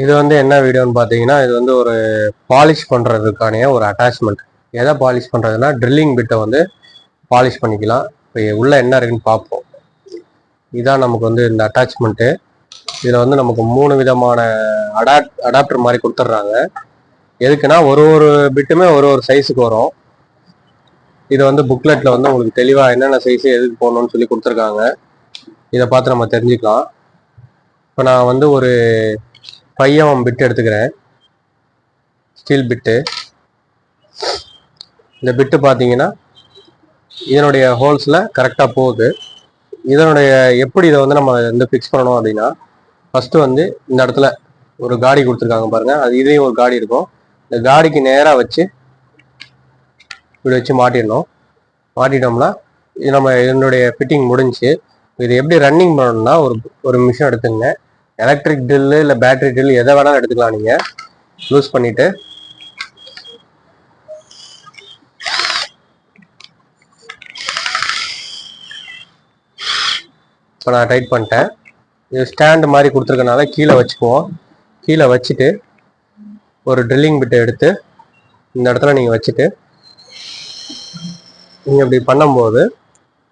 இது வந்து என்ன வீடியோன்னு பார்த்தீங்கன்னா இது வந்து ஒரு பாலிஷ் பண்ணுறதுக்கான ஒரு அட்டாச்மெண்ட் எதை பாலிஷ் பண்ணுறதுனா ட்ரில்லிங் பிட்டை வந்து பாலிஷ் பண்ணிக்கலாம். இப்போ உள்ள என்ன இருக்குன்னு பார்ப்போம் இதான் நமக்கு வந்து இந்த அட்டாச்மெண்ட்டு இதில் வந்து நமக்கு மூணு விதமான அடாப்ட் அடாப்டர் மாதிரி கொடுத்துட்றாங்க. எதுக்குன்னா ஒரு ஒரு பிட்டுமே ஒரு ஒரு சைஸுக்கு வரும். இது வந்து புக்லெட்டில் வந்து உங்களுக்கு தெளிவாக என்னென்ன சைஸு எதுக்கு போடணும்னு சொல்லி கொடுத்துருக்காங்க. இதை பார்த்து நம்ம தெரிஞ்சுக்கலாம். இப்போ நான் வந்து ஒரு பையன் பிட் எடுத்துக்கிறேன். ஸ்டீல் பிட்டு இந்த பிட்டு பார்த்தீங்கன்னா இதனுடைய ஹோல்ஸில் கரெக்டாக போகுது. இதனுடைய எப்படி இதை வந்து நம்ம வந்து ஃபிக்ஸ் பண்ணணும் அப்படின்னா ஃபஸ்ட்டு வந்து இந்த இடத்துல ஒரு காடி கொடுத்துருக்காங்க பாருங்கள் அது இதையும் ஒரு காடி இருக்கும். இந்த காடிக்கு நேராக வச்சு இப்படி வச்சு மாட்டிடணும். மாட்டிட்டோம்னா இது நம்ம இதனுடைய ஃபிட்டிங் முடிஞ்சு இது எப்படி ரன்னிங் பண்ணணும்னா ஒரு ஒரு மிஷின் எடுத்துங்க எலக்ட்ரிக் ட்ரில்லு இல்லை பேட்டரி ட்ரில் எதை வேணாலும் எடுத்துக்கலாம் நீங்கள் யூஸ் பண்ணிவிட்டு இப்போ நான் டைட் பண்ணிட்டேன். இது ஸ்டாண்டு மாதிரி கொடுத்துருக்கனால கீழே வச்சுக்குவோம். கீழே வச்சுட்டு ஒரு ட்ரில்லிங் பிட்டை எடுத்து இந்த இடத்துல நீங்கள் வச்சுட்டு நீங்கள் இப்படி பண்ணும்போது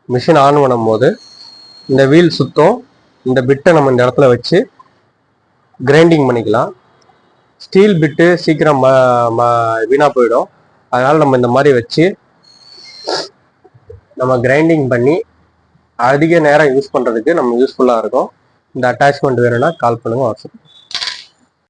மிஷின் ஆன் பண்ணும்போது இந்த வீல் சுத்தம் இந்த பிட்டை நம்ம இந்த இடத்துல வச்சு கிரைண்டிங் பண்ணிக்கலாம். ஸ்டீல் பிட்டு சீக்கிரம் ம ம வீணாக போயிடும். அதனால் நம்ம இந்த மாதிரி வச்சு நம்ம கிரைண்டிங் பண்ணி அதிக நேரம் யூஸ் பண்ணுறதுக்கு நம்ம யூஸ்ஃபுல்லாக இருக்கும். இந்த அட்டாச்மெண்ட் வேணும்னா கால் பண்ணுங்கள் வாட்ஸ்அப்